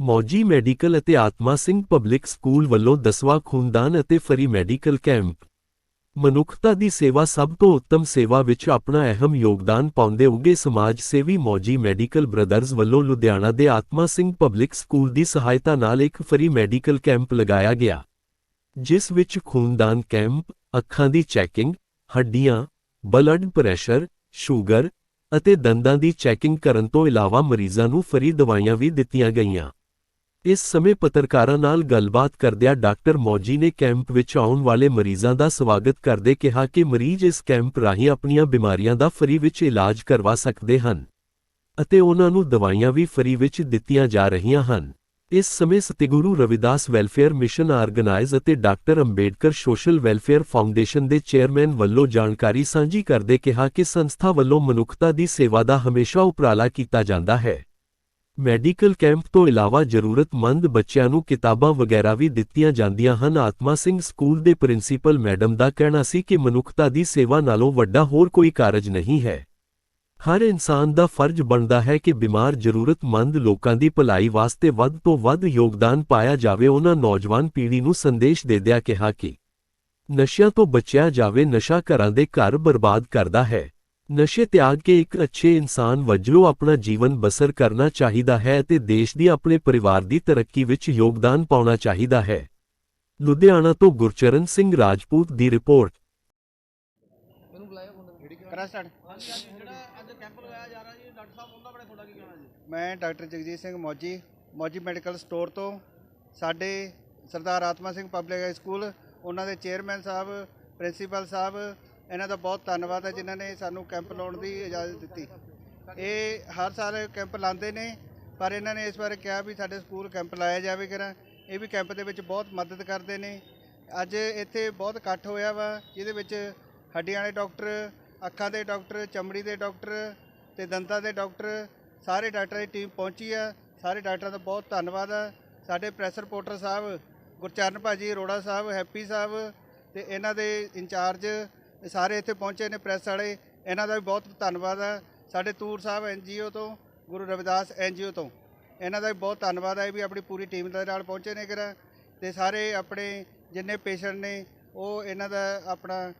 ਮੌਜੀ medical ਅਤੇ ਆਤਮਾ Singh public school ਵੱਲੋਂ ਦਸਵਾਂ ਖੂਨਦਾਨ ਅਤੇ ਫਰੀ ਮੈਡੀਕਲ ਕੈਂਪ। ਮਨੁੱਖਤਾ ਦੀ ਸੇਵਾ ਸਭ ਤੋਂ ਉੱਤਮ ਸੇਵਾ ਵਿੱਚ ਆਪਣਾ ਅਹਿਮ ਯੋਗਦਾਨ ਪਾਉਂਦੇ ਉੱਗੇ ਸਮਾਜ ਸੇਵੀ ਮੌਜੀ ਮੈਡੀਕਲ ਬ੍ਰਦਰਜ਼ ਵੱਲੋਂ ਲੁਧਿਆਣਾ ਦੇ ਆਤਮਾ ਸਿੰਘ ਪਬਲਿਕ ਸਕੂਲ ਦੀ ਸਹਾਇਤਾ ਨਾਲ ਇੱਕ ਫਰੀ ਮੈਡੀਕਲ ਕੈਂਪ ਲਗਾਇਆ ਗਿਆ। ਜਿਸ ਵਿੱਚ ਖੂਨਦਾਨ ਕੈਂਪ, ਅੱਖਾਂ ਦੀ ਚੈਕਿੰਗ, ਹੱਡੀਆਂ, ਬਲੱਡ ਪ੍ਰੈਸ਼ਰ, ਸ਼ੂਗਰ ਅਤੇ ਦੰਦਾਂ ਦੀ ਚੈਕਿੰਗ ਕਰਨ ਤੋਂ ਇਲਾਵਾ ਮਰੀਜ਼ਾਂ ਨੂੰ ਫਰੀ ਦਵਾਈਆਂ ਵੀ ਦਿੱਤੀਆਂ ਗਈਆਂ। ਇਸ ਸਮੇਂ ਪੱਤਰਕਾਰਾਂ ਨਾਲ ਗੱਲਬਾਤ ਕਰਦਿਆਂ ਡਾਕਟਰ ਮੌਜੀ ਨੇ ਕੈਂਪ ਵਿੱਚ ਆਉਣ ਵਾਲੇ ਮਰੀਜ਼ਾਂ ਦਾ ਸਵਾਗਤ ਕਰਦੇ ਕਿਹਾ ਕਿ ਮਰੀਜ਼ ਇਸ ਕੈਂਪ ਰਾਹੀਂ ਆਪਣੀਆਂ ਬਿਮਾਰੀਆਂ ਦਾ ਫਰੀ ਵਿੱਚ ਇਲਾਜ ਕਰਵਾ ਸਕਦੇ ਹਨ ਅਤੇ ਉਹਨਾਂ ਨੂੰ ਦਵਾਈਆਂ ਵੀ ਫਰੀ ਵਿੱਚ ਦਿੱਤੀਆਂ ਜਾ ਰਹੀਆਂ ਹਨ। ਇਸ ਸਮੇਂ Satguru Ravidas welfare mission organise ਅਤੇ doctor Ambedkar social welfare foundation ਦੇ ਚੇਅਰਮੈਨ ਵੱਲੋਂ ਜਾਣਕਾਰੀ ਸਾਂਝੀ ਕਰਦੇ ਕਿਹਾ ਕਿ ਸੰਸਥਾ ਵੱਲੋਂ ਮਨੁੱਖਤਾ ਦੀ ਸੇਵਾ ਦਾ ਹਮੇਸ਼ਾ ਉਪਰਾਲਾ ਕੀਤਾ ਜਾਂਦਾ ਹੈ। ਮੈਡੀਕਲ ਕੈਂਪ ਤੋਂ ਇਲਾਵਾ ਜ਼ਰੂਰਤਮੰਦ ਬੱਚਿਆਂ ਨੂੰ ਕਿਤਾਬਾਂ ਵਗੈਰਾ ਵੀ ਦਿੱਤੀਆਂ ਜਾਂਦੀਆਂ ਹਨ। ਆਤਮਾ ਸਿੰਘ ਸਕੂਲ ਦੇ ਪ੍ਰਿੰਸੀਪਲ ਮੈਡਮ ਦਾ ਕਹਿਣਾ ਸੀ ਕਿ ਮਨੁੱਖਤਾ ਦੀ ਸੇਵਾ ਨਾਲੋਂ ਵੱਡਾ ਹੋਰ ਕੋਈ ਕਾਰਜ ਨਹੀਂ ਹੈ। ਹਰ ਇਨਸਾਨ ਦਾ ਫਰਜ਼ ਬਣਦਾ ਹੈ ਕਿ ਬਿਮਾਰ, ਜ਼ਰੂਰਤਮੰਦ ਲੋਕਾਂ ਦੀ ਭਲਾਈ ਵਾਸਤੇ ਵੱਧ ਤੋਂ ਵੱਧ ਯੋਗਦਾਨ ਪਾਇਆ ਜਾਵੇ। ਉਹਨਾਂ ਨੌਜਵਾਨ ਪੀੜ੍ਹੀ ਨੂੰ ਸੰਦੇਸ਼ ਦੇਦਿਆਂ ਕਿਹਾ ਕਿ ਨਸ਼ਿਆਂ ਤੋਂ ਬਚਿਆ ਜਾਵੇ, ਨਸ਼ਾ ਘਰਾਂ ਦੇ ਘਰ ਬਰਬਾਦ ਕਰਦਾ ਹੈ। ਨਸ਼ੇ ਤਿਆਗ ਕੇ ਇੱਕ ਅੱਛੇ ਇਨਸਾਨ ਵਜੋਂ ਆਪਣਾ ਜੀਵਨ ਬਸਰ ਕਰਨਾ ਚਾਹੀਦਾ ਹੈ ਅਤੇ ਦੇਸ਼ ਦੀ ਆਪਣੇ ਪਰਿਵਾਰ ਦੀ ਤਰੱਕੀ ਵਿੱਚ ਯੋਗਦਾਨ ਪਾਉਣਾ ਚਾਹੀਦਾ ਹੈ। ਲੁਧਿਆਣਾ ਤੋਂ ਗੁਰਚਰਨ ਸਿੰਘ ਰਾਜਪੂਤ ਦੀ ਰਿਪੋਰਟ। ਮੈਂ doctor Jagjit Singh Mauji Mauji medical store ਤੋਂ। ਸਾਡੇ ਸਰਦਾਰ ਆਤਮਾ ਸਿੰਘ ਪਬਲਿਕ ਸਕੂਲ, ਉਹਨਾਂ ਦੇ ਚੇਅਰਮੈਨ ਸਾਹਿਬ, ਪ੍ਰਿੰਸੀਪਲ ਸਾਹਿਬ ਇਹਨਾਂ ਦਾ ਬਹੁਤ ਧੰਨਵਾਦ ਹੈ ਜਿਨ੍ਹਾਂ ਨੇ ਸਾਨੂੰ ਕੈਂਪ ਲਾਉਣ ਦੀ ਇਜਾਜ਼ਤ ਦਿੱਤੀ। ਇਹ ਹਰ ਸਾਲ ਕੈਂਪ ਲਾਉਂਦੇ ਨੇ, ਪਰ ਇਹਨਾਂ ਨੇ ਇਸ ਵਾਰ ਕਿਹਾ ਵੀ ਸਾਡੇ ਸਕੂਲ ਕੈਂਪ ਲਾਇਆ ਜਾਵੇ ਕਰਾਂ ਇਹ ਵੀ ਕੈਂਪ ਦੇ ਵਿੱਚ ਬਹੁਤ ਮਦਦ ਕਰਦੇ ਨੇ। ਅੱਜ ਇੱਥੇ ਬਹੁਤ ਇਕੱਠ ਹੋਇਆ ਵਾ, ਜਿਹਦੇ ਵਿੱਚ ਹੱਡੀਆਂ ਵਾਲੇ ਡਾਕਟਰ, ਅੱਖਾਂ ਦੇ ਡਾਕਟਰ, ਚਮੜੀ ਦੇ ਡਾਕਟਰ ਤੇ ਦੰਦਾਂ ਦੇ ਡਾਕਟਰ, ਸਾਰੇ ਡਾਕਟਰਾਂ ਦੀ ਟੀਮ ਪਹੁੰਚੀ ਆ। ਸਾਰੇ ਡਾਕਟਰਾਂ ਦਾ ਬਹੁਤ ਧੰਨਵਾਦ ਆ। ਸਾਡੇ ਪ੍ਰੈਸ ਰਿਪੋਰਟਰ ਸਾਹਿਬ ਗੁਰਚਰਨ ਭਾਜੀ ਅਰੋੜਾ ਸਾਹਿਬ, ਹੈਪੀ ਸਾਹਿਬ ਤੇ ਇਹਨਾਂ ਦੇ ਇੰਚਾਰਜ ਸਾਰੇ ਇੱਥੇ ਪਹੁੰਚੇ ਨੇ ਪ੍ਰੈਸ ਵਾਲੇ। ਇਹਨਾਂ ਦਾ ਵੀ ਬਹੁਤ ਧੰਨਵਾਦ ਆ ਸਾਡੇ ਤੂਰ ਸਾਹਿਬ ਐਨਜੀਓ ਤੋਂ ਗੁਰੂ ਰਵਿਦਾਸ ਐਨਜੀਓ ਤੋਂ। ਇਹਨਾਂ ਦਾ ਵੀ ਬਹੁਤ ਧੰਨਵਾਦ ਹੈ ਵੀ ਆਪਣੀ ਪੂਰੀ ਟੀਮ ਦੇ ਨਾਲ ਪਹੁੰਚੇ ਨੇ ਕਿਰਾ ਤੇ ਸਾਰੇ ਆਪਣੇ ਜਿੰਨੇ ਪੇਸ਼ੈਂਟ ਨੇ ਉਹ ਇਹਨਾਂ ਦਾ ਆਪਣਾ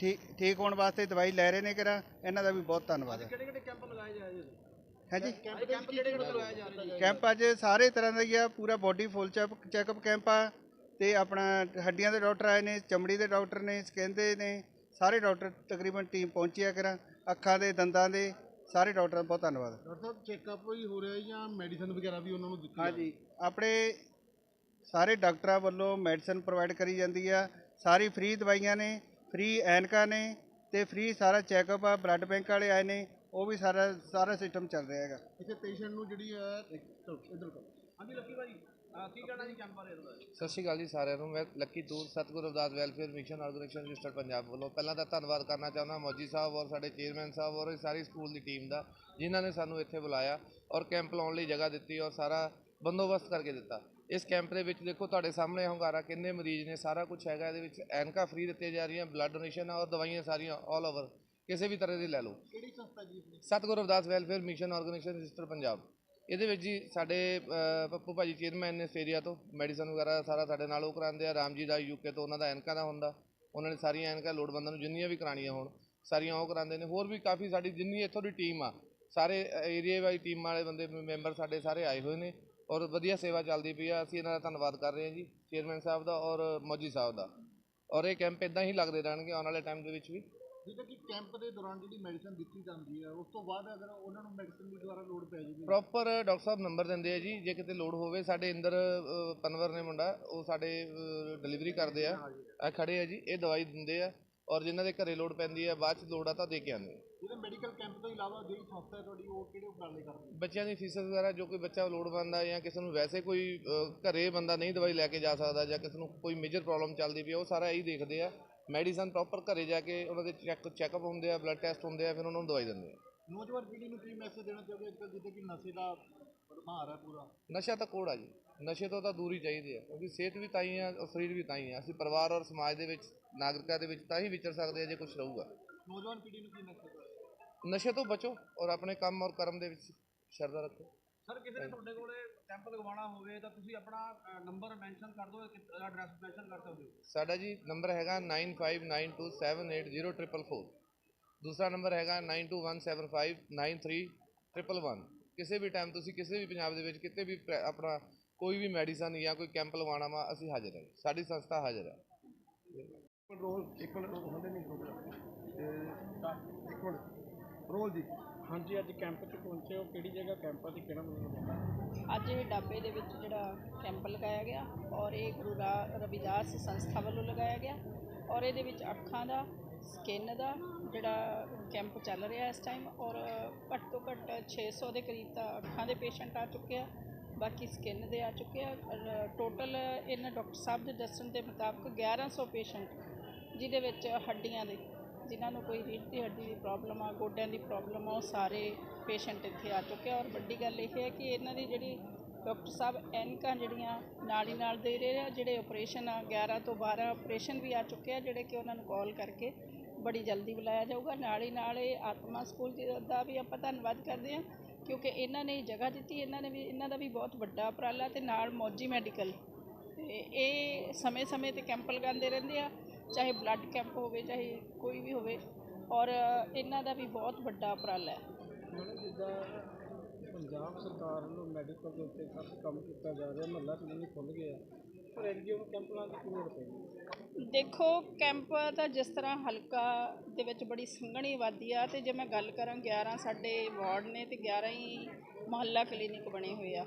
ਠੀਕ ਠੀਕ ਹੋਣ ਵਾਸਤੇ ਦਵਾਈ ਲੈ ਰਹੇ ਨੇ ਕਿਰਾ ਇਹਨਾਂ ਦਾ ਵੀ ਬਹੁਤ ਧੰਨਵਾਦ ਹੈ। ਕਿਹੜੇ ਕਿਹੜੇ ਕੈਂਪ ਲਗਾਏ ਜਾ ਰਹੇ ਜੀ ਕੈਂਪ ਕਿਹੜੇ ਕਿਹੜੇ ਲਗਾਏ ਜਾ ਰਹੇ ਜੀ ਕੈਂਪ ਅੱਜ ਸਾਰੇ ਤਰ੍ਹਾਂ ਦਾ ਹੀ ਆ। ਪੂਰਾ ਬਾਡੀ ਫੁੱਲ ਚੈੱਕਅਪ ਕੈਂਪ ਆ। ਤੇ ਆਪਣਾ ਹੱਡੀਆਂ ਦੇ ਡਾਕਟਰ ਆਏ ਨੇ ਚਮੜੀ ਦੇ ਡਾਕਟਰ ਨੇ ਸਕਿਨ ਦੇ ਨੇ ਸਾਰੇ ਡਾਕਟਰ ਤਕਰੀਬਨ ਟੀਮ ਪਹੁੰਚੀ ਆ ਕਰਾਂ ਅੱਖਾਂ ਦੇ ਦੰਦਾਂ ਦੇ ਸਾਰੇ ਡਾਕਟਰਾਂ ਦਾ ਬਹੁਤ ਧੰਨਵਾਦ। ਡਾਕਟਰ ਸਾਹਿਬ ਚੈੱਕਅਪ ਹੀ ਹੋ ਰਿਹਾ ਜਾਂ ਮੈਡੀਸਨ ਵਗੈਰਾ ਵੀ ਉਹਨਾਂ ਨੂੰ ਦਿੱਤੀ ਹਾਂਜੀ ਆਪਣੇ ਸਾਰੇ ਡਾਕਟਰਾਂ ਵੱਲੋਂ ਮੈਡੀਸਨ ਪ੍ਰੋਵਾਈਡ ਕਰੀ ਜਾਂਦੀ ਆ ਸਾਰੀ ਫ੍ਰੀ ਦਵਾਈਆਂ ਨੇ ਫ੍ਰੀ ਐਨਕਾਂ ਨੇ ਤੇ ਫ੍ਰੀ ਸਾਰਾ ਚੈੱਕਅਪ ਆ ਬਲੱਡ ਬੈਂਕ ਵਾਲੇ ਆਏ ਨੇ ਉਹ ਵੀ ਸਾਰਾ ਸਾਰਾ ਸਿਸਟਮ ਚੱਲ ਰਿਹਾ ਹੈਗਾ। ਇੱਥੇ ਪੇਸ਼ੈਂਟ ਨੂੰ ਜਿਹੜੀ ਹੈ ਹਾਂਜੀ ਲੱਕੀ ਭਾਈ ਕੀ ਕਹਿਣਾ ਜੀ ਕੈਂਪ ਬਾਰੇ ਇਹਦਾ ਸਤਿ ਸ਼੍ਰੀ ਅਕਾਲ ਜੀ ਸਾਰਿਆਂ ਨੂੰ। ਮੈਂ ਲੱਕੀ ਦੂਰ Satguru Ravidas welfare mission organisation registered Punjab ਵੱਲੋਂ ਪਹਿਲਾਂ ਤਾਂ ਧੰਨਵਾਦ ਕਰਨਾ ਚਾਹੁੰਦਾ ਮੌਜੀ ਸਾਹਿਬ ਔਰ ਸਾਡੇ ਚੇਅਰਮੈਨ ਸਾਹਿਬ ਔਰ ਸਾਰੀ ਸਕੂਲ ਦੀ ਟੀਮ ਦਾ ਜਿਨ੍ਹਾਂ ਨੇ ਸਾਨੂੰ ਇੱਥੇ ਬੁਲਾਇਆ ਔਰ ਕੈਂਪ ਲਾਉਣ ਲਈ ਜਗ੍ਹਾ ਦਿੱਤੀ ਔਰ ਸਾਰਾ ਬੰਦੋਬਸਤ ਕਰਕੇ ਦਿੱਤਾ। ਇਸ ਕੈਂਪ ਦੇ ਵਿੱਚ ਦੇਖੋ ਤੁਹਾਡੇ ਸਾਹਮਣੇ ਹੰਗਾਰਾ ਕਿੰਨੇ ਮਰੀਜ਼ ਨੇ ਸਾਰਾ ਕੁਝ ਹੈਗਾ ਇਹਦੇ ਵਿੱਚ ਐਨਕਾ ਫ੍ਰੀ ਦਿੱਤੀਆਂ ਜਾ ਰਹੀਆਂ ਬਲੱਡ ਡੋਨੇਸ਼ਨ ਔਰ ਦਵਾਈਆਂ ਸਾਰੀਆਂ ਆਲ ਓਵਰ ਕਿਸੇ ਵੀ ਤਰ੍ਹਾਂ ਦੀ ਲੈ ਲਓ। ਕਿਹੜੀ ਸੰਸਥਾ ਜੀ Satguru Ravidas welfare mission organisation register Punjab. ਇਹਦੇ ਵਿੱਚ ਜੀ ਸਾਡੇ ਅ, ਪੱਪੂ ਭਾਜੀ ਚੇਅਰਮੈਨ ਨੇ ਸੇਰੀਆ ਤੋਂ ਮੈਡੀਸਨ ਵਗੈਰਾ ਸਾਰਾ ਸਾਡੇ ਨਾਲ ਉਹ ਕਰਾਉਂਦੇ ਆ। ਰਾਮ ਜੀ ਦਾ ਯੂਕੇ ਤੋਂ ਉਹਨਾਂ ਦਾ ਐਨਕਾ ਦਾ ਹੁੰਦਾ। ਉਹਨਾਂ ਨੇ ਸਾਰੀਆਂ ਐਨਕਾ ਲੋੜਵੰਦਾਂ ਨੂੰ ਜਿੰਨੀਆਂ ਵੀ ਕਰਾਣੀਆਂ ਹੋਣ ਸਾਰੀਆਂ ਉਹ ਕਰਾਉਂਦੇ ਨੇ। ਹੋਰ ਵੀ ਕਾਫੀ ਸਾਡੀ ਜਿੰਨੀ ਇੱਥੋਂ ਦੀ ਟੀਮ ਆ ਸਾਰੇ ਏਰੀਆ ਵਾਲੀ ਟੀਮ ਵਾਲੇ ਬੰਦੇ ਮੈਂਬਰ ਸਾਡੇ ਸਾਰੇ ਆਏ ਹੋਏ ਨੇ ਔਰ ਵਧੀਆ ਸੇਵਾ ਚੱਲਦੀ ਪਈ ਆ। ਅਸੀਂ ਇਹਨਾਂ ਦਾ ਧੰਨਵਾਦ ਕਰ ਰਹੇ ਹਾਂ ਜੀ ਚੇਅਰਮੈਨ ਸਾਹਿਬ ਦਾ ਔਰ ਮੌਜੀ ਸਾਹਿਬ ਦਾ। ਔਰ ਇਹ ਕੈਂਪ ਇਦਾਂ ਹੀ ਲੱਗਦੇ ਰਹਿਣਗੇ ਆਉਣ ਵਾਲੇ ਟਾਈਮ ਦੇ ਵਿੱਚ ਵੀ। ਜਿੱਦਾਂ ਕਿ ਕੈਂਪ ਦੇ ਦੌਰਾਨ ਜਿਹੜੀ ਮੈਡੀਸਨ ਦਿੱਤੀ ਜਾਂਦੀ ਹੈ ਉਸ ਤੋਂ ਬਾਅਦ ਅਗਰ ਉਹਨਾਂ ਨੂੰ ਮੈਡੀਸਨ ਦੀ ਦੁਆਰਾ ਲੋੜ ਪੈ ਜਾਵੇ। ਪ੍ਰੋਪਰ ਡਾਕਟਰ ਸਾਹਿਬ ਨੰਬਰ ਦਿੰਦੇ ਆ ਜੀ ਜੇ ਕਿਤੇ ਲੋਡ ਹੋਵੇ ਸਾਡੇ ਅੰਦਰ ਅ, ਪਨਵਰ ਨੇ ਮੁੰਡਾ ਉਹ ਸਾਡੇ ਡਿਲੀਵਰੀ ਕਰਦੇ ਆ। ਆ ਖੜੇ ਆ ਜੀ ਇਹ ਦਵਾਈ ਦਿੰਦੇ ਆ ਔਰ ਜਿਨ੍ਹਾਂ ਦੇ ਘਰੇ ਲੋਡ ਪੈਂਦੀ ਆ ਬਾਅਦ ਚ ਲੋੜ ਆ ਤਾਂ ਦੇ ਕੇ ਆਉਂਦੇ ਆ। ਜਿਹੜੇ ਮੈਡੀਕਲ ਕੈਂਪ ਤੋਂ ਇਲਾਵਾ ਜਿਹੜੀ ਸੰਸਥਾ ਹੈ ਤੁਹਾਡੀ ਉਹ ਕਿਹੜੇ ਉਪਰਾਲੇ ਕਰਦੀ ਹੈ ਬੱਚਿਆਂ ਦੀ ਫੀਸ ਵਗੈਰਾ ਜੋ ਕੋਈ ਬੱਚਾ ਲੋੜਵੰਦ ਆ ਜਾਂ ਕਿਸੇ ਨੂੰ ਵੈਸੇ ਕੋਈ ਅ, ਘਰੇ ਬੰਦਾ ਨਹੀਂ ਦਵਾਈ ਲੈ ਕੇ ਜਾ ਸਕਦਾ ਜਾਂ ਕਿਸੇ ਨੂੰ ਕੋਈ ਮੇਜਰ ਪ੍ਰੋਬਲਮ ਚੱਲਦੀ ਪਈ ਆ ਉਹ ਸਾਰਾ ਇਹੀ ਦੇਖਦੇ ਆ। ਮੈਡੀਸਨ ਪ੍ਰੋਪਰ ਘਰੇ ਜਾ ਕੇ ਉਹਨਾਂ ਦੇ ਚੈੱਕ ਚੈੱਕਅਪ ਹੁੰਦੇ ਆ ਬਲੱਡ ਟੈਸਟ ਹੁੰਦੇ ਆ ਫਿਰ ਉਹਨਾਂ ਨੂੰ ਦਵਾਈ ਦਿੰਦੇ ਆ। ਨੌਜਵਾਨ ਪੀੜ੍ਹੀ ਨੂੰ ਕੀ ਮੈਸੇਜ ਦੇਣਾ ਚਾਹੋਗੇ? ਅੱਜ ਜਿੱਦਾਂ ਕਿ ਨਸ਼ੇ ਦਾ ਮਾਰ ਹੈ ਪੂਰਾ। ਨਸ਼ਾ ਤਾਂ ਕੋੜ ਆ ਜੀ। ਨਸ਼ੇ ਤੋਂ ਤਾਂ ਦੂਰੀ ਚਾਹੀਦੀ ਹੈ ਕਿਉਂਕਿ ਸਿਹਤ ਵੀ ਤਾਂ ਹੀ ਆ ਔਰ ਸਰੀਰ ਵੀ ਤਾਂ ਹੀ ਆ। ਅਸੀਂ ਪਰਿਵਾਰ ਔਰ ਸਮਾਜ ਦੇ ਵਿੱਚ ਨਾਗਰਿਕਾਂ ਦੇ ਵਿੱਚ ਤਾਂ ਹੀ ਵਿਚਰ ਸਕਦੇ ਆ ਜੇ ਕੁਝ ਰਹੂਗਾ। ਨੌਜਵਾਨ ਪੀੜ੍ਹੀ ਨੂੰ ਕੀ ਮੈਸੇਜ ਨਸ਼ੇ ਤੋਂ ਬਚੋ ਔਰ ਆਪਣੇ ਕੰਮ ਔਰ ਕਰਮ ਦੇ ਵਿੱਚ ਸ਼ਰਧਾ ਰੱਖੋ। ਸਰ ਕਿਸੇ ਨੇ ਤੁਹਾਡੇ ਕੋਲੇ ਕੈਂਪ ਲਗਵਾਉਣਾ ਹੋਵੇ ਤਾਂ ਤੁਸੀਂ ਆਪਣਾ ਨੰਬਰ ਮੈਂਸ਼ਨ ਕਰ ਦਿਓ ਐਡਰੈਸ ਮੈਂਸ਼ਨ ਕਰ ਸਕਦੇ ਹੋ। ਸਾਡਾ ਜੀ ਨੰਬਰ ਹੈਗਾ 9592780444 ਦੂਸਰਾ ਨੰਬਰ ਹੈਗਾ 9217593111 ਕਿਸੇ ਵੀ ਟਾਈਮ ਤੁਸੀਂ ਕਿਸੇ ਵੀ ਪੰਜਾਬ ਦੇ ਵਿੱਚ ਕਿਤੇ ਵੀ ਆਪਣਾ ਕੋਈ ਵੀ ਮੈਡੀਸਨ ਜਾਂ ਕੋਈ ਕੈਂਪ ਲਗਵਾਉਣਾ ਵਾ ਅਸੀਂ ਹਾਜ਼ਰ ਹਾਂ। ਸਾਡੀ ਸੰਸਥਾ ਹਾਜ਼ਰ ਹੈ। ਰੋਲ ਇੱਕ ਮਿੰਟ ਹੁੰਦੇ ਨਹੀਂ ਤੇ ਇੱਕ ਮਿੰਟ ਰੋਲ ਜੀ। ਹਾਂਜੀ, ਅੱਜ ਕੈਂਪ 'ਚ ਪਹੁੰਚੇ ਹੋ। ਕਿਹੜੀ ਜਗ੍ਹਾ ਕੈਂਪ ਆ ਤੇ ਕਿਹੜਾ ਮਤਲਬ ਅੱਜ ਇਹ ਡਾਬੇ ਦੇ ਵਿੱਚ ਜਿਹੜਾ ਕੈਂਪ ਲਗਾਇਆ ਗਿਆ ਔਰ ਇਹ ਗੁਰੂ ਰਾ- ਰਵਿਦਾਸ ਸੰਸਥਾ ਵੱਲੋਂ ਲਗਾਇਆ ਗਿਆ ਔਰ ਇਹਦੇ ਵਿੱਚ ਅੱਖਾਂ ਦਾ ਸਕਿਨ ਦਾ ਜਿਹੜਾ ਕੈਂਪ ਚੱਲ ਰਿਹਾ ਇਸ ਟਾਈਮ ਔਰ ਘੱਟ ਤੋਂ ਘੱਟ 600 ਦੇ ਕਰੀਬ ਤਾਂ ਅੱਖਾਂ ਦੇ ਪੇਸ਼ੈਂਟ ਆ ਚੁੱਕੇ ਆ, ਬਾਕੀ ਸਕਿਨ ਦੇ ਆ ਚੁੱਕੇ ਆ। ਟੋਟਲ ਇਹਨਾਂ ਡਾਕਟਰ ਸਾਹਿਬ ਦੇ ਦੱਸਣ ਦੇ ਮੁਤਾਬਕ 1100 ਪੇਸ਼ੈਂਟ ਜਿਹਦੇ ਵਿੱਚ ਹੱਡੀਆਂ ਦੇ ਜਿਨ੍ਹਾਂ ਨੂੰ ਕੋਈ ਰੀੜ੍ਹ ਦੀ ਹੱਡੀ ਦੀ ਪ੍ਰੋਬਲਮ ਆ, ਗੋਡਿਆਂ ਦੀ ਪ੍ਰੋਬਲਮ ਆ, ਉਹ ਸਾਰੇ ਪੇਸ਼ੈਂਟ ਇੱਥੇ ਆ ਚੁੱਕੇ ਔਰ ਵੱਡੀ ਗੱਲ ਇਹ ਹੈ ਕਿ ਇਹਨਾਂ ਦੀ ਜਿਹੜੀ ਡਾਕਟਰ ਸਾਹਿਬ ਐਨਕਾਂ ਜਿਹੜੀਆਂ ਨਾਲ ਹੀ ਨਾਲ ਦੇ ਰਹੇ ਆ, ਜਿਹੜੇ ਆਪਰੇਸ਼ਨ ਆ 11 ਤੋਂ 12 ਆਪਰੇਸ਼ਨ ਵੀ ਆ ਚੁੱਕੇ ਆ, ਜਿਹੜੇ ਕਿ ਉਹਨਾਂ ਨੂੰ ਕਾਲ ਕਰਕੇ ਬੜੀ ਜਲਦੀ ਬੁਲਾਇਆ ਜਾਊਗਾ। ਨਾਲ ਹੀ ਨਾਲ ਇਹ ਆਤਮਾ ਸਕੂਲ ਦਾ ਵੀ ਆਪਾਂ ਧੰਨਵਾਦ ਕਰਦੇ ਹਾਂ, ਕਿਉਂਕਿ ਇਹਨਾਂ ਨੇ ਜਗ੍ਹਾ ਦਿੱਤੀ, ਇਹਨਾਂ ਨੇ ਵੀ, ਇਹਨਾਂ ਦਾ ਵੀ ਬਹੁਤ ਵੱਡਾ ਉਪਰਾਲਾ ਤੇ ਨਾਲ ਮੌਜੀ ਮੈਡੀਕਲ ਤੇ ਇਹ ਸਮੇਂ-ਸਮੇਂ ਤੇ ਕੈਂਪ ਲਗਾਉਂਦੇ ਰਹਿੰਦੇ ਆ। ਚਾਹੇ ਬਲੱਡ ਕੈਂਪ ਹੋਵੇ ਚਾਹੇ ਕੋਈ ਵੀ ਹੋਵੇ ਔਰ ਇਹਨਾਂ ਦਾ ਵੀ ਬਹੁਤ ਵੱਡਾ ਉਪਰਾਲਾ ਹੈ। ਜਿੱਦਾਂ ਪੰਜਾਬ ਸਰਕਾਰ ਵੱਲੋਂ ਮੈਡੀਕਲ ਦੇ ਉੱਤੇ ਕਾਫੀ ਕੰਮ ਕੀਤਾ ਜਾ ਰਿਹਾ ਮਹੱਲਾ ਕਲੀਨਿਕ ਖੁੱਲ੍ਹ ਗਏ ਆ ਪਰ ਐਨਜੀਓ ਕੈਂਪ ਦੀ ਕੀ ਲੋੜ ਪੈਂਦੀ ਦੇਖੋ ਕੈਂਪ ਤਾਂ ਜਿਸ ਤਰ੍ਹਾਂ ਹਲਕਾ ਦੇ ਵਿੱਚ ਬੜੀ ਸੰਘਣੀ ਆਬਾਦੀ ਆ ਤੇ ਜੇ ਮੈਂ ਗੱਲ ਕਰਾਂ 11 ਸਾਡੇ ਵਾਰਡ ਨੇ ਤੇ 11 ਹੀ ਮੁਹੱਲਾ ਕਲੀਨਿਕ ਬਣੇ ਹੋਏ ਆ।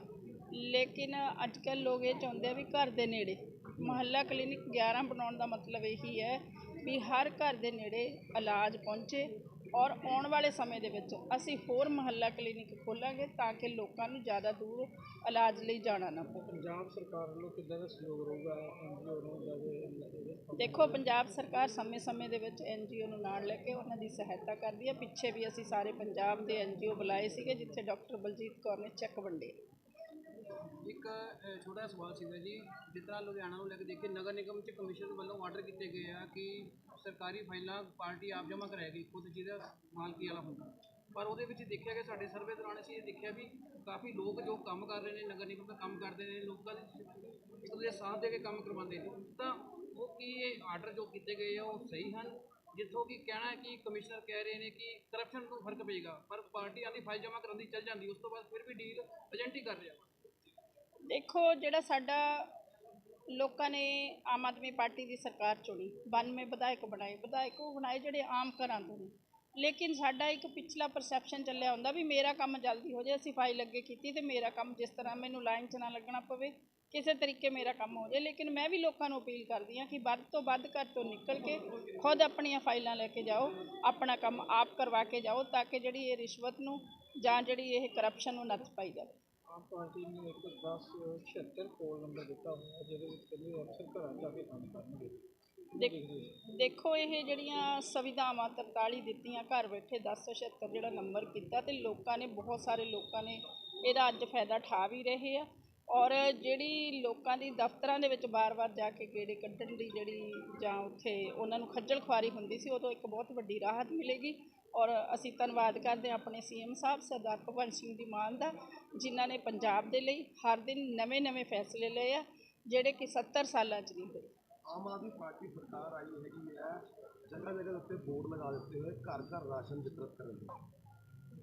ਲੇਕਿਨ ਅੱਜ ਕੱਲ੍ਹ ਲੋਕ ਇਹ ਚਾਹੁੰਦੇ ਆ ਵੀ ਘਰ ਦੇ ਨੇੜੇ ਮੁਹੱਲਾ ਕਲੀਨਿਕ 11 ਬਣਾਉਣ ਦਾ ਮਤਲਬ ਇਹੀ ਹੈ ਵੀ ਹਰ ਘਰ ਦੇ ਨੇੜੇ ਇਲਾਜ ਪਹੁੰਚੇ ਔਰ ਆਉਣ ਵਾਲੇ ਸਮੇਂ ਦੇ ਵਿੱਚ ਅਸੀਂ ਹੋਰ ਮੁਹੱਲਾ ਕਲੀਨਿਕ ਖੋਲਾਂਗੇ ਤਾਂ ਕਿ ਲੋਕਾਂ ਨੂੰ ਜ਼ਿਆਦਾ ਦੂਰ ਇਲਾਜ ਲਈ ਜਾਣਾ ਨਾ ਪਵੇ। ਪੰਜਾਬ ਸਰਕਾਰ ਵੱਲੋਂ ਕਿੱਦਾਂ ਦਾ ਸਹਿਯੋਗ ਰਹੂਗਾ? ਐਨਜੀਓ ਨੂੰ ਦੇਖੋ ਪੰਜਾਬ ਸਰਕਾਰ ਸਮੇਂ-ਸਮੇਂ ਦੇ ਵਿੱਚ ਐਨਜੀਓ ਨੂੰ ਨਾਲ ਲੈ ਕੇ ਉਹਨਾਂ ਦੀ ਸਹਾਇਤਾ ਕਰਦੀ ਹੈ। ਪਿੱਛੇ ਵੀ ਅਸੀਂ ਸਾਰੇ ਪੰਜਾਬ ਦੇ ਐਨਜੀਓ ਬੁਲਾਏ ਸੀਗੇ ਜਿੱਥੇ ਡਾਕਟਰ ਬਲਜੀਤ ਕੌਰ ਨੇ ਚੈੱਕ ਵੰਡੇ। ਇੱਕ ਛੋਟਾ ਸਵਾਲ ਸੀਗਾ ਜੀ। ਜਿਸ ਤਰ੍ਹਾਂ ਲੁਧਿਆਣਾ ਨੂੰ ਲੈ ਕੇ ਦੇਖੇ ਨਗਰ ਨਿਗਮ ਚ ਕਮਿਸ਼ਨ ਵੱਲੋਂ ਆਰਡਰ ਕੀਤੇ ਗਏ ਆ ਕਿ ਸਰਕਾਰੀ ਫਾਈਲਾਂ ਪਾਰਟੀ ਆਪ ਜਮ੍ਹਾਂ ਕਰਾਏਗੀ, ਖੁਦ ਜਿਹਦਾ ਮਾਲਕੀ ਵਾਲਾ ਹੁੰਦਾ ਪਰ ਉਹਦੇ ਵਿੱਚ ਦੇਖਿਆ ਕਿ ਸਾਡੇ ਸਰਵੇ ਦੌਰਾਨ ਅਸੀਂ ਇਹ ਦੇਖਿਆ ਵੀ ਕਾਫੀ ਲੋਕ ਜੋ ਕੰਮ ਕਰ ਰਹੇ ਨੇ, ਨਗਰ ਨਿਗਮ ਦਾ ਕੰਮ ਕਰਦੇ ਨੇ, ਲੋਕਾਂ ਦੇ ਇੱਕ ਦੂਜੇ ਸਾਥ ਦੇ ਕੇ ਕੰਮ ਕਰਵਾਉਂਦੇ ਨੇ। ਤਾਂ ਉਹ ਕੀ ਇਹ ਆਰਡਰ ਜੋ ਕੀਤੇ ਗਏ ਆ, ਉਹ ਸਹੀ ਹਨ? ਜਿੱਥੋਂ ਕਿ ਕਹਿਣਾ ਹੈ ਕਿ ਕਮਿਸ਼ਨਰ ਕਹਿ ਰਹੇ ਨੇ ਕਿ ਕਰਪਸ਼ਨ ਨੂੰ ਫ਼ਰਕ ਪਏਗਾ, ਪਰ ਪਾਰਟੀ ਆਦੀ ਫਾਈਲ ਜਮ੍ਹਾਂ ਕਰਾਉਂਦੀ, ਚੱਲ ਜਾਂਦੀ, ਉਸ ਤੋਂ ਬਾਅਦ ਫਿਰ ਵੀ ਡੀਲ ਏਜੰਟ ਹੀ ਕਰ ਰਿਹਾ। ਦੇਖੋ, ਜਿਹੜਾ ਸਾਡਾ ਲੋਕਾਂ ਨੇ ਆਮ ਆਦਮੀ ਪਾਰਟੀ ਦੀ ਸਰਕਾਰ ਚੁਣੀ 92 ਵਿਧਾਇਕ ਬਣਾਏ, ਵਿਧਾਇਕ ਉਹ ਬਣਾਏ ਜਿਹੜੇ ਆਮ ਘਰਾਂ ਤੋਂ ਨੇ। ਲੇਕਿਨ ਸਾਡਾ ਇੱਕ ਪਿਛਲਾ ਪਰਸੈਪਸ਼ਨ ਚੱਲਿਆ ਹੁੰਦਾ ਵੀ ਮੇਰਾ ਕੰਮ ਜਲਦੀ ਹੋ ਜਾਏ, ਅਸੀਂ ਫਾਈਲ ਅੱਗੇ ਕੀਤੀ ਤੇ ਮੇਰਾ ਕੰਮ ਜਿਸ ਤਰ੍ਹਾਂ ਮੈਨੂੰ ਲਾਈਨ 'ਚ ਨਾ ਲੱਗਣਾ ਪਵੇ, ਕਿਸੇ ਤਰੀਕੇ ਮੇਰਾ ਕੰਮ ਹੋ ਜਾਏ। ਲੇਕਿਨ ਮੈਂ ਵੀ ਲੋਕਾਂ ਨੂੰ ਅਪੀਲ ਕਰਦੀ ਹਾਂ ਕਿ ਵੱਧ ਤੋਂ ਵੱਧ ਘਰ ਤੋਂ ਨਿਕਲ ਕੇ ਖੁਦ ਆਪਣੀਆਂ ਫਾਈਲਾਂ ਲੈ ਕੇ ਜਾਓ, ਆਪਣਾ ਕੰਮ ਆਪ ਕਰਵਾ ਕੇ ਜਾਓ, ਤਾਂ ਕਿ ਜਿਹੜੀ ਇਹ ਰਿਸ਼ਵਤ ਨੂੰ ਜਾਂ ਜਿਹੜੀ ਇਹ ਕਰਪਸ਼ਨ ਨੂੰ ਨੱਥ ਪਾਈ ਜਾਵੇ। ਆਮ ਪਾਰਟੀ ਨੇ ਇੱਕ 10 76 ਕੋਲ ਨੰਬਰ ਦਿੱਤਾ ਹੋਇਆ, ਜਿਹਦੇ ਵਿੱਚ ਕਹਿੰਦੇ ਅਫਸਰ ਘਰਾਂ ਜਾ ਕੇ ਕੰਮ ਕਰਨਗੇ। ਦੇਖੋ ਇਹ ਜਿਹੜੀਆਂ ਸੁਵਿਧਾਵਾਂ 43 ਦਿੱਤੀਆਂ, ਘਰ ਬੈਠੇ 1076 ਜਿਹੜਾ ਨੰਬਰ ਕੀਤਾ ਤੇ ਲੋਕਾਂ ਨੇ, ਬਹੁਤ ਸਾਰੇ ਲੋਕਾਂ ਨੇ ਇਹਦਾ ਅੱਜ ਫਾਇਦਾ ਠਾ ਵੀ ਰਹੇ ਆ। ਔਰ ਜਿਹੜੀ ਲੋਕਾਂ ਦੀ ਦਫ਼ਤਰਾਂ ਦੇ ਵਿੱਚ ਬਾਰ-ਬਾਰ ਜਾ ਕੇ ਗੇੜੇ ਕੱਢਣ ਦੀ ਜਿਹੜੀ ਜਾਂ ਉੱਥੇ ਉਹਨਾਂ ਨੂੰ ਖੱਜਲ ਖੁਆਰੀ ਹੁੰਦੀ ਸੀ, ਉਦੋਂ ਇੱਕ ਬਹੁਤ ਵੱਡੀ ਰਾਹਤ ਮਿਲੇਗੀ। ਔਰ ਅਸੀਂ ਧੰਨਵਾਦ ਕਰਦੇ ਹਾਂ ਆਪਣੇ ਸੀਐਮ ਸਾਹਿਬ ਸਰਦਾਰ ਭਗਵੰਤ ਸਿੰਘ ਦੀ ਮਾਨ ਦਾ ਜਿਨ੍ਹਾਂ ਨੇ ਪੰਜਾਬ ਦੇ ਲਈ ਹਰ ਦਿਨ ਨਵੇਂ-ਨਵੇਂ ਫੈਸਲੇ ਲਏ ਆ ਜਿਹੜੇ ਕਿ 70 ਸਾਲਾਂ 'ਚ ਨਹੀਂ ਹੋਏ। ਆਮ ਆਦਮੀ ਪਾਰਟੀ ਸਰਕਾਰ ਆਈ ਹੈਗੀ ਹੈ ਜਗ੍ਹਾ ਜਗ੍ਹਾ ਉੱਤੇ ਬੋਰਡ ਲਗਾ ਦਿੱਤੇ ਹੋਏ ਘਰ ਘਰ ਰਾਸ਼ਨ ਵਿਤਰਤ ਕਰਨ ਦੇ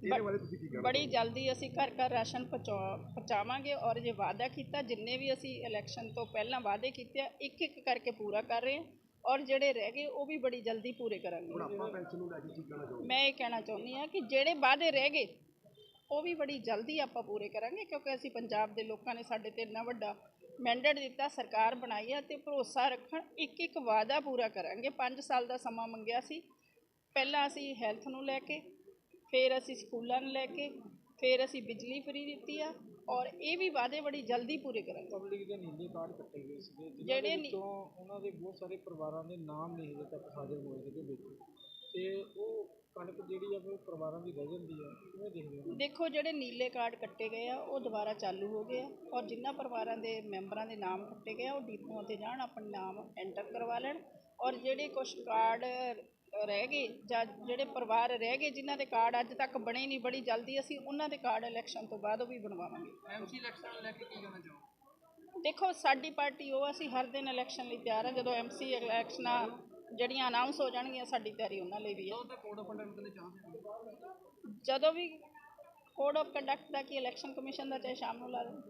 ਇਹਦੇ ਬਾਰੇ ਤੁਸੀਂ ਕੀ ਕਹਿਣਾ ਬੜੀ ਜਲਦੀ ਅਸੀਂ ਘਰ ਘਰ ਰਾਸ਼ਨ ਪਹੁੰਚਾ- ਪਹੁੰਚਾਵਾਂਗੇ ਔਰ ਜੇ ਵਾਅਦਾ ਕੀਤਾ ਜਿੰਨੇ ਵੀ ਅਸੀਂ ਇਲੈਕਸ਼ਨ ਤੋਂ ਪਹਿਲਾਂ ਵਾਅਦੇ ਕੀਤੇ ਆ ਇੱਕ ਇੱਕ ਕਰਕੇ ਪੂਰਾ ਕਰ ਰਹੇ ਹਾਂ। ਔਰ ਜਿਹੜੇ ਰਹਿ ਗਏ ਉਹ ਵੀ ਬੜੀ ਜਲਦੀ ਪੂਰੇ ਕਰਾਂਗੇ ਮੈਂ ਇਹ ਕਹਿਣਾ ਚਾਹੁੰਦੀ ਹਾਂ ਕਿ ਜਿਹੜੇ ਵਾਅਦੇ ਰਹਿ ਗਏ ਉਹ ਵੀ ਬੜੀ ਜਲਦੀ ਆਪਾਂ ਪੂਰੇ ਕਰਾਂਗੇ ਕਿਉਂਕਿ ਅਸੀਂ ਪੰਜਾਬ ਦੇ ਲੋਕਾਂ ਨੇ ਸਾਡੇ ਤੇ ਇੰਨਾ ਵੱਡਾ ਮੈਂਡੇਟ ਦਿੱਤਾ ਸਰਕਾਰ ਬਣਾਈ ਹੈ ਤੇ ਭਰੋਸਾ ਰੱਖਣ ਇੱਕ ਇੱਕ ਵਾਅਦਾ ਪੂਰਾ ਕਰਾਂਗੇ। 5 ਸਾਲ ਦਾ ਸਮਾਂ ਮੰਗਿਆ ਸੀ। ਪਹਿਲਾਂ ਅਸੀਂ ਹੈਲਥ ਨੂੰ ਲੈ ਕੇ ਫਿਰ ਅਸੀਂ ਸਕੂਲਾਂ ਨੂੰ ਲੈ ਕੇ ਫਿਰ ਅਸੀਂ ਬਿਜਲੀ ਫਰੀ ਦਿੱਤੀ ਆ। ਔਰ ਇਹ ਵੀ ਵਾਅਦੇ ਬੜੀ ਜਲਦੀ ਪੂਰੇ ਕਰਾਂਗੇ। ਪਬਲਿਕ ਦੇ ਨੀਲੇ ਕਾਰਡ ਕੱਟੇ ਗਏ ਸੀਗੇ ਜਿਹੜੇ ਵਿੱਚੋਂ ਉਹਨਾਂ ਦੇ ਬਹੁਤ ਸਾਰੇ ਪਰਿਵਾਰਾਂ ਦੇ ਨਾਮ ਨਹੀਂ ਹਜੇ ਤੱਕ ਹਾਜ਼ਰ ਹੋਏ ਸੀਗੇ ਵਿੱਚ। ਤੇ ਉਹ ਕਣਕ ਜਿਹੜੀ ਆ ਉਹ ਪਰਿਵਾਰਾਂ ਦੀ ਰਹਿ ਜਾਂਦੀ ਆ ਕਿਵੇਂ ਦੇਖਦੇ ਹੋ? ਦੇਖੋ ਜਿਹੜੇ ਨੀਲੇ ਕਾਰਡ ਕੱਟੇ ਗਏ ਆ ਉਹ ਦੁਬਾਰਾ ਚਾਲੂ ਹੋ ਗਏ ਆ ਔਰ ਜਿਨ੍ਹਾਂ ਪਰਿਵਾਰਾਂ ਦੇ ਮੈਂਬਰਾਂ ਦੇ ਨਾਮ ਕੱਟੇ ਗਏ ਆ ਉਹ ਡੀਪੂਆਂ ਤੇ ਜਾਣ ਆਪਣੇ ਨਾਮ ਐਂਟਰ ਕਰਵਾ ਲੈਣ। ਔਰ ਜਿਹੜੇ ਕੁਝ ਕਾਰਡ ਰਹਿ ਗਏ ਜਾਂ ਜਿਹੜੇ ਪਰਿਵਾਰ ਰਹਿ ਗਏ ਜਿਨ੍ਹਾਂ ਦੇ ਕਾਰਡ ਅੱਜ ਤੱਕ ਬਣੇ ਨਹੀਂ ਬੜੀ ਜਲਦੀ ਅਸੀਂ ਉਹਨਾਂ ਦੇ ਕਾਰਡ ਇਲੈਕਸ਼ਨ ਤੋਂ ਬਾਅਦ ਉਹ ਵੀ ਬਣਵਾਵਾਂਗੇ। ਐਮਸੀ ਇਲੈਕਸ਼ਨ ਲੈ ਕੇ ਕੀ ਕਹਿਣਾ ਚਾਹੋ ਦੇਖੋ ਸਾਡੀ ਪਾਰਟੀ ਉਹ ਅਸੀਂ ਹਰ ਦਿਨ ਇਲੈਕਸ਼ਨ ਲਈ ਤਿਆਰ ਹਾਂ ਜਦੋਂ ਐਮਸੀ ਇਲੈਕਸ਼ਨਾਂ ਜਿਹੜੀਆਂ ਅਨਾਉਂਸ ਹੋ ਜਾਣਗੀਆਂ ਸਾਡੀ ਤਿਆਰੀ ਉਹਨਾਂ ਲਈ ਵੀ ਹੈ ਜਦੋਂ ਵੀ ਕੋਡ ਆਫ ਕੰਡਕਟ ਦਾ ਕੀ ਇਲੈਕਸ਼ਨ ਕਮਿਸ਼ਨ ਦਾ ਚਾਹੇ ਸ਼ਾਮ ਨੂੰ ਲਾ ਦੇਣ